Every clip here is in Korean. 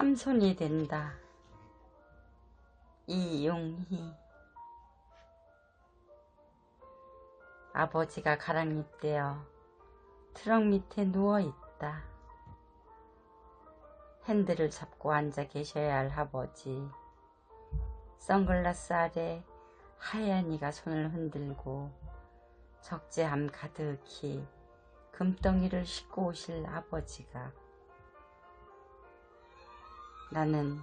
삼손이 된다. 이용희 아버지가 가랑잎 되어 트럭 밑에 누워있다. 핸들을 잡고 앉아 계셔야 할 아버지. 선글라스 아래 하얀 이가 손을 흔들고 적재함 가득히 금덩이를 싣고 오실 아버지가 나는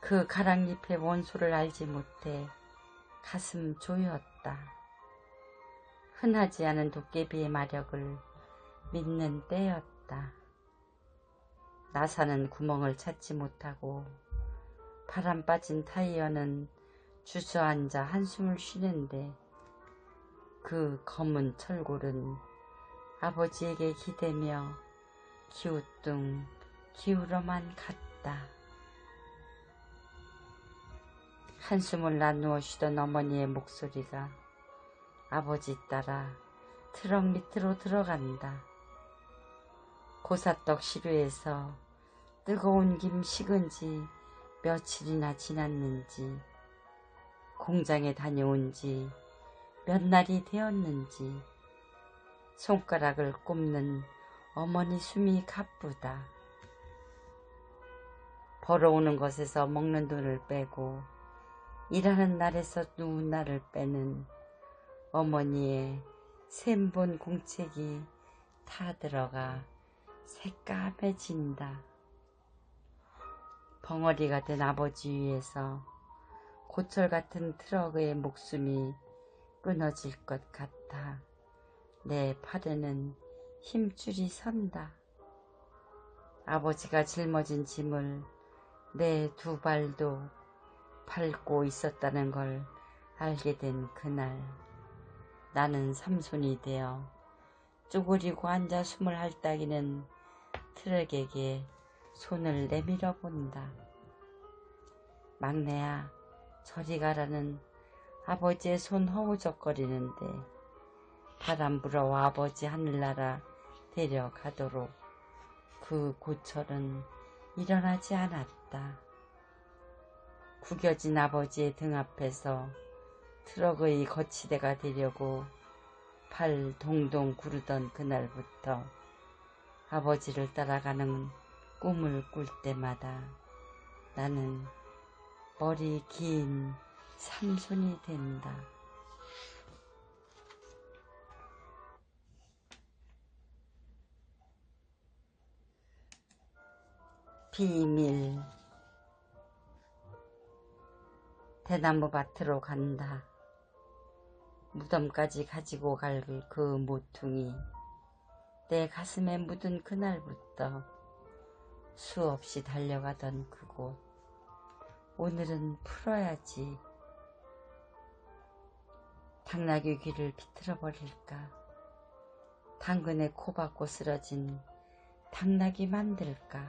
그 가랑잎의 원소를 알지 못해 가슴 조였다. 흔하지 않은 도깨비의 마력을 믿는 때였다. 나사는 구멍을 찾지 못하고 바람 빠진 타이어는 주저앉아 한숨을 쉬는데 그 검은 철골은 아버지에게 기대며 기우뚱 기울어만 갔다. 한숨을 나누어 쉬던 어머니의 목소리가 아버지 따라 트럭 밑으로 들어간다. 고사떡 시루에서 뜨거운 김 식은 지 며칠이나 지났는지 공장에 다녀온 지 몇 날이 되었는지 손가락을 꼽는 어머니 숨이 가쁘다. 벌어오는 것에서 먹는 돈을 빼고 일하는 날에서 누운 날을 빼는 어머니의 샘본 공책이 타 들어가 새까매진다. 벙어리가 된 아버지 위에서 고철 같은 트럭의 목숨이 끊어질 것 같아 내 팔에는 힘줄이 선다. 아버지가 짊어진 짐을 내 두 발도 밟고 있었다는 걸 알게 된 그날 나는 삼손이 되어 쪼그리고 앉아 숨을 핥다기는 트럭에게 손을 내밀어 본다. 막내야 저리 가라는 아버지의 손 허우적거리는데 바람 불어와 아버지 하늘나라 데려가도록 그 고철은 일어나지 않았다. 구겨진 아버지의 등 앞에서 트럭의 거치대가 되려고 팔 동동 구르던 그날부터 아버지를 따라가는 꿈을 꿀 때마다 나는 머리 긴 삼손이 된다. 비밀 대나무 밭으로 간다. 무덤까지 가지고 갈 그 모퉁이 내 가슴에 묻은 그날부터 수없이 달려가던 그곳. 오늘은 풀어야지. 당나귀 귀를 비틀어 버릴까? 당근에 코 박고 쓰러진 당나귀 만들까?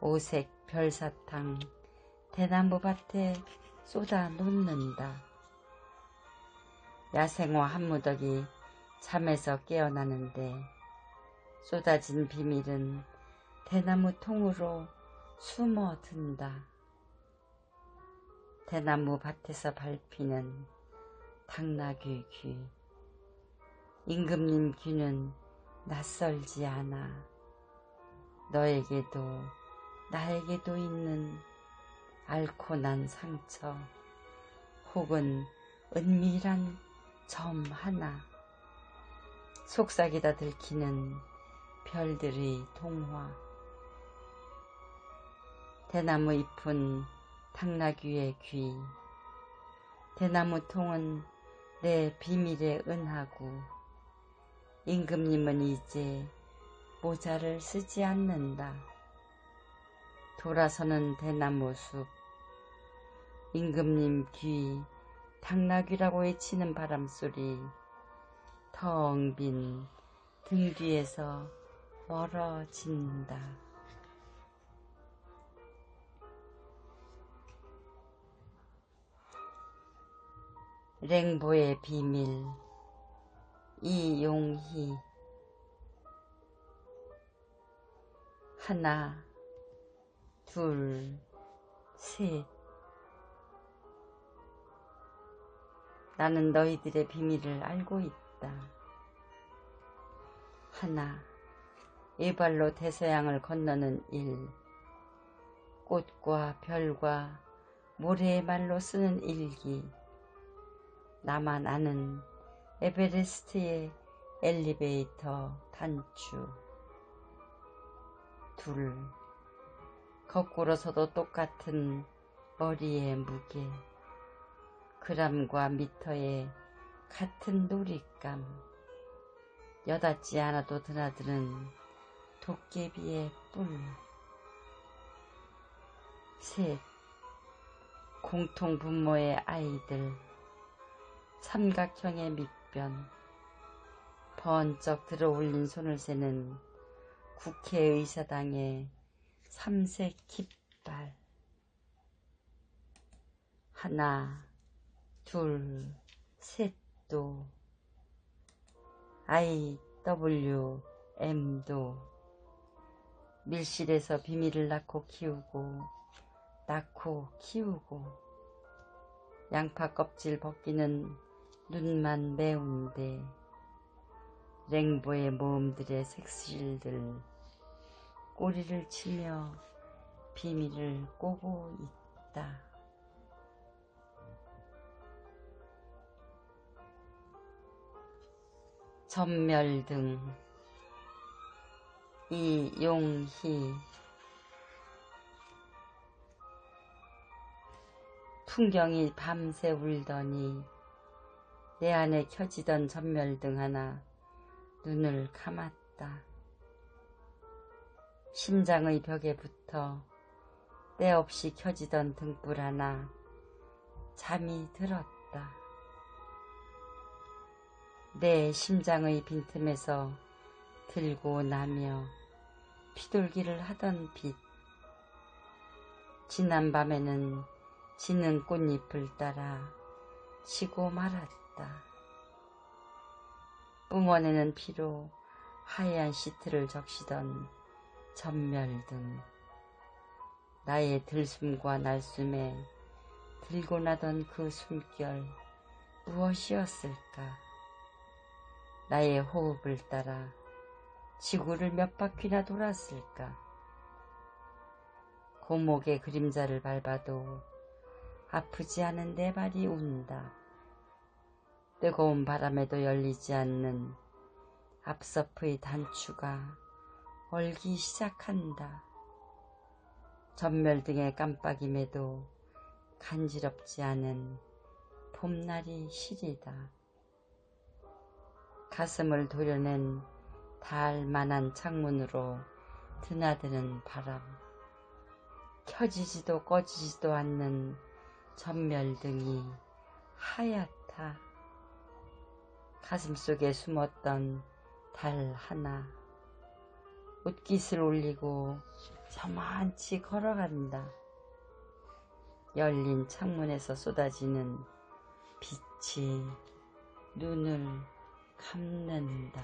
오색 별사탕 대나무 밭에 쏟아 놓는다. 야생화 한 무더기 잠에서 깨어나는데 쏟아진 비밀은 대나무 통으로 숨어든다. 대나무 밭에서 밟히는 당나귀 귀. 임금님 귀는 낯설지 않아. 너에게도 나에게도 있는 앓고 난 상처 혹은 은밀한 점 하나. 속삭이다 들키는 별들의 동화. 대나무 잎은 당나귀의 귀. 대나무 통은 내 비밀의 은하고. 임금님은 이제 모자를 쓰지 않는다. 돌아서는 대나무 숲 임금님 귀 당나귀라고 외치는 바람소리 텅 빈 등 뒤에서 멀어진다. 랭보의 비밀 이용희 하나 둘, 셋. 나는 너희들의 비밀을 알고 있다. 하나, 이발로 대서양을 건너는 일. 꽃과 별과 모래의 말로 쓰는 일기. 나만 아는 에베레스트의 엘리베이터 단추. 둘, 거꾸로 서도 똑같은 머리의 무게. 그람과 미터의 같은 놀잇감. 여닫지 않아도 드나드는 도깨비의 뿔. 셋, 공통 분모의 아이들. 삼각형의 밑변. 번쩍 들어 올린 손을 세는 국회의사당의 삼색 깃발. 하나, 둘, 셋도. I, W, M도. 밀실에서 비밀을 낳고 키우고, 낳고 키우고. 양파 껍질 벗기는 눈만 매운데. 랭보의 모험들의 색실들 꼬리를 치며 비밀을 꼬고 있다. 전멸 등 이용희 풍경이 밤새 울더니 내 안에 켜지던 전멸등 하나 눈을 감았다. 심장의 벽에 붙어 때 없이 켜지던 등불 하나 잠이 들었다. 내 심장의 빈틈에서 들고 나며 피돌기를 하던 빛. 지난 밤에는 지는 꽃잎을 따라 지고 말았다. 뿜어내는 피로 하얀 시트를 적시던 전멸등. 나의 들숨과 날숨에 들고 나던 그 숨결 무엇이었을까? 나의 호흡을 따라 지구를 몇 바퀴나 돌았을까? 고목의 그림자를 밟아도 아프지 않은 내 발이 운다. 뜨거운 바람에도 열리지 않는 앞서프의 단추가 얼기 시작한다. 전멸 등의 깜빡임에도 간지럽지 않은 봄날이 시리다. 가슴을 도려낸 닿을만한 창문으로 드나드는 바람. 켜지지도 꺼지지도 않는 전멸등이 하얗다. 가슴속에 숨었던 달 하나. 옷깃을 올리고 저만치 걸어간다. 열린 창문에서 쏟아지는 빛이 눈을 감는다.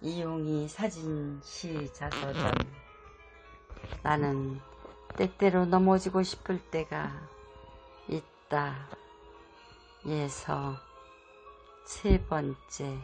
이용이 사진 시 자서전 나는 때때로 넘어지고 싶을 때가 있다. 예서 세 번째